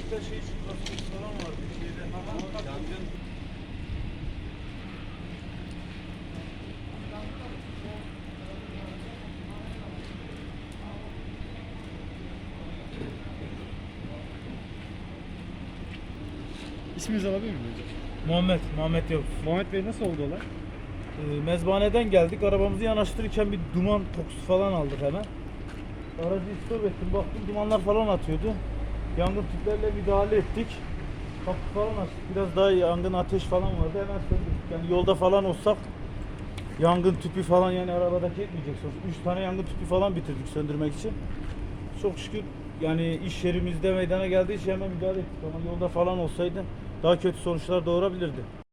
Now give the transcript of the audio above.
şey çıkması falan var bir şeyde. Yangın İsminizi alabilir miyim? Muhammed, Muhammed yok. Muhammed Bey nasıl oldu olay? Ee, mezbaneden geldik. Arabamızı yanaştırırken bir duman kokusu falan aldık hemen. Aracı istop ettim. Baktım dumanlar falan atıyordu. Yangın tüplerle müdahale ettik. Kapı falan açtık. Biraz daha yangın ateş falan vardı. Hemen söndürdük. Yani yolda falan olsak yangın tüpü falan yani arabadaki yetmeyecek. sonuçta. Üç tane yangın tüpü falan bitirdik söndürmek için. Çok şükür yani iş yerimizde meydana geldiği için hemen müdahale ettik. Ama yolda falan olsaydı daha kötü sonuçlar doğurabilirdi.